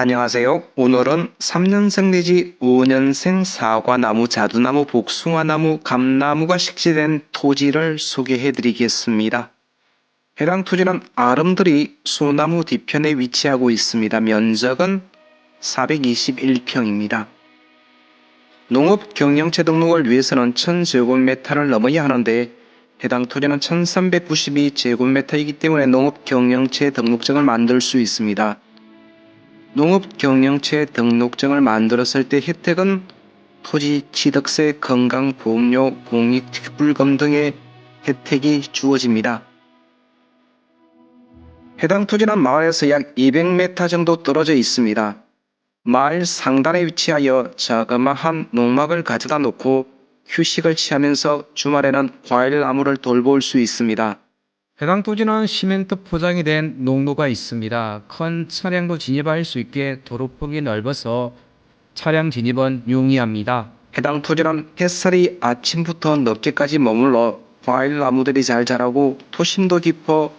안녕하세요. 오늘은 3년생 내지 5년생 사과나무, 자두나무, 복숭아나무, 감나무가 식재된 토지를 소개해 드리겠습니다. 해당 토지는 아름드리 소나무 뒤편에 위치하고 있습니다. 면적은 421평입니다. 농업 경영체 등록을 위해서는 1000제곱미터를 넘어야 하는데 해당 토지는 1392제곱미터이기 때문에 농업 경영체 등록증을 만들 수 있습니다. 농업 경영체 등록증을 만들었을 때 혜택은 토지 취득세, 건강보험료, 공익특불금 등의 혜택이 주어집니다. 해당 토지는 마을에서 약 200m 정도 떨어져 있습니다. 마을 상단에 위치하여 자그마한 농막을 가져다 놓고 휴식을 취하면서 주말에는 과일 나무를 돌볼 수 있습니다. 해당 토지는 시멘트 포장이 된 농로가 있습니다. 큰 차량도 진입할 수 있게 도로폭이 넓어서 차량 진입은 용이합니다. 해당 토지는 햇살이 아침부터 늦게까지 머물러 과일 나무들이 잘 자라고 토심도 깊어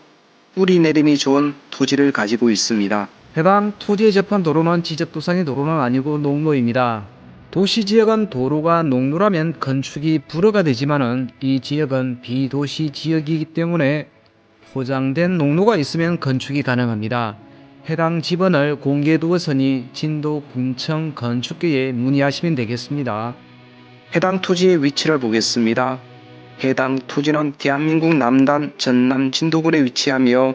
뿌리 내림이 좋은 토지를 가지고 있습니다. 해당 토지에 접한 도로는 지적도상의 도로는 아니고 농로입니다. 도시 지역은 도로가 농로라면 건축이 불허가 되지만은 이 지역은 비도시 지역이기 때문에 포장된 농로가 있으면 건축이 가능합니다. 해당 지번을 공개해 두었으니 진도 군청 건축계에 문의하시면 되겠습니다. 해당 토지의 위치를 보겠습니다. 해당 토지는 대한민국 남단 전남 진도군에 위치하며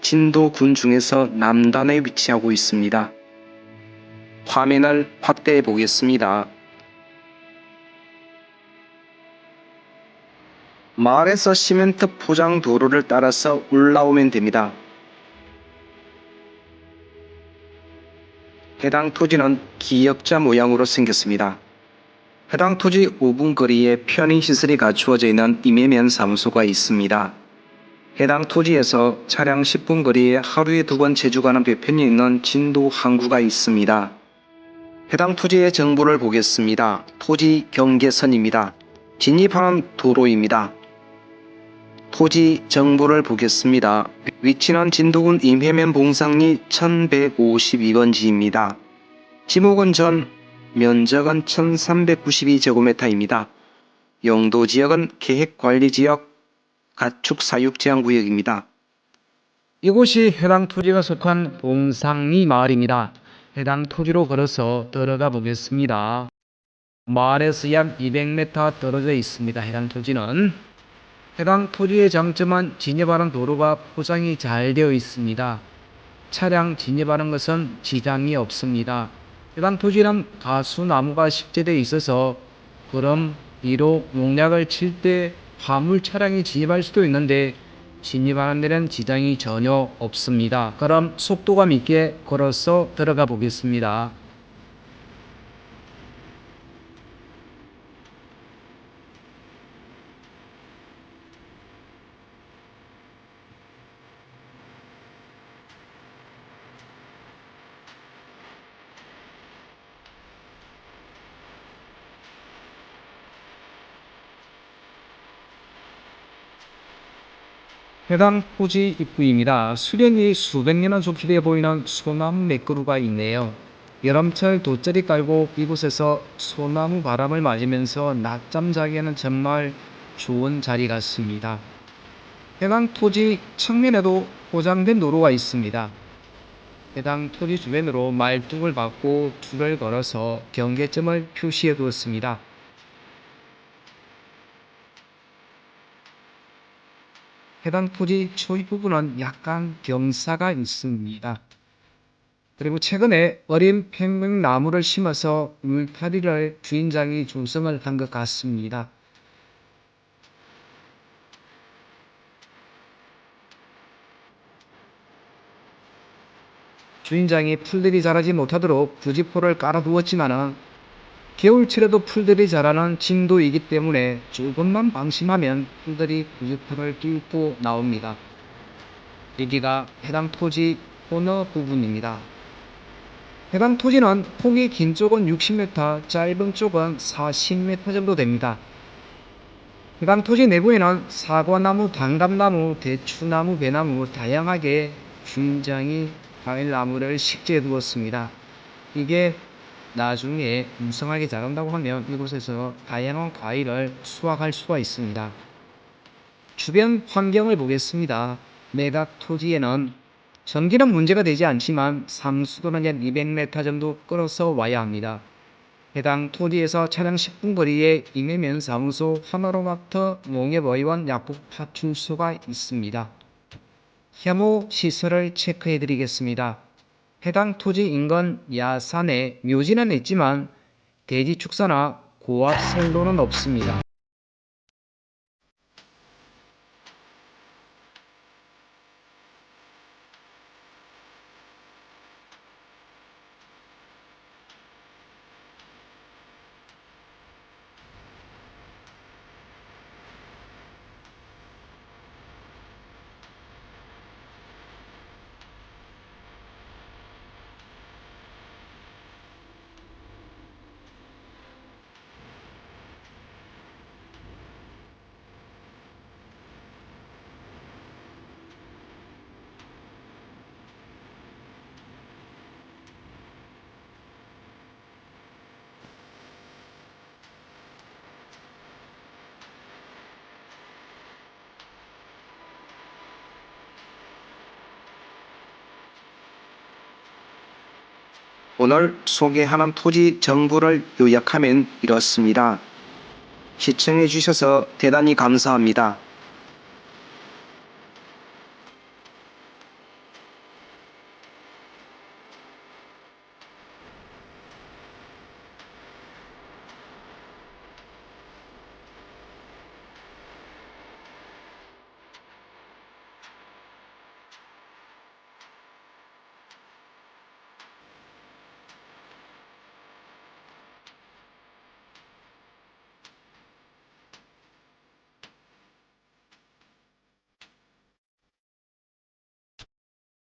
진도군 중에서 남단에 위치하고 있습니다. 화면을 확대해 보겠습니다. 마을에서 시멘트 포장 도로를 따라서 올라오면 됩니다. 해당 토지는 기역자 모양으로 생겼습니다. 해당 토지 5분 거리에 편의시설이 갖추어져 있는 임해면 사무소가 있습니다. 해당 토지에서 차량 10분 거리에 하루에 두 번 제주가는 배편이 있는 진도 항구가 있습니다. 해당 토지의 정보를 보겠습니다. 토지 경계선입니다. 진입하는 도로입니다. 토지 정보를 보겠습니다. 위치는 진도군 임해면 봉상리 1152번지입니다. 지목은 전, 면적은 1392제곱미터입니다. 용도 지역은 계획관리지역 가축사육제한구역입니다. 이곳이 해당 토지가 속한 봉상리 마을입니다. 해당 토지로 걸어서 들어가 보겠습니다. 마을에서 약 200m 떨어져 있습니다. 해당 토지는 해당 토지의 장점은 진입하는 도로가 포장이 잘 되어 있습니다. 차량 진입하는 것은 지장이 없습니다. 해당 토지는 가수나무가 식재되어 있어서 그럼 비로 농약을 칠 때 화물 차량이 진입할 수도 있는데 진입하는 데는 지장이 전혀 없습니다. 그럼 속도감 있게 걸어서 들어가 보겠습니다. 해당 토지 입구입니다. 수령이 수백 년은 좋게 보이는 소나무 맥그루가 있네요. 여름철 돗자리 깔고 이곳에서 소나무 바람을 맞으면서 낮잠 자기에는 정말 좋은 자리 같습니다. 해당 토지 측면에도 포장된 도로가 있습니다. 해당 토지 주변으로 말뚝을 받고 줄을 걸어서 경계점을 표시해 두었습니다. 해당 토지 초입 부분은 약간 경사가 있습니다. 그리고 최근에 어린 평명나무를 심어서 울타리를 주인장이 조성을 한 것 같습니다. 주인장이 풀들이 자라지 못하도록 부지포를 깔아두었지만은 겨울철에도 풀들이 자라는 진도이기 때문에 조금만 방심하면 풀들이 부지포를 뚫고 나옵니다. 여기가 해당 토지 코너 부분입니다. 해당 토지는 폭이 긴 쪽은 60m, 짧은 쪽은 40m 정도 됩니다. 해당 토지 내부에는 사과나무, 단감나무, 대추나무, 배나무 다양하게 주인장이 과일나무를 식재해 두었습니다. 이게 나중에 무성하게 자란다고 하면 이곳에서 다양한 과일을 수확할 수가 있습니다. 주변 환경을 보겠습니다. 매각 토지에는 전기는 문제가 되지 않지만 상수도는 약 200m 정도 끌어서 와야 합니다. 해당 토지에서 차량 10분 거리에 임해면 사무소 하나로마트 농협의원 약국 파출소가 있습니다. 혐오 시설을 체크해 드리겠습니다. 해당 토지 인근 야산에 묘지는 있지만 대지 축사나 고압 선로는 없습니다. 오늘 소개하는 토지 정보를 요약하면 이렇습니다. 시청해 주셔서 대단히 감사합니다.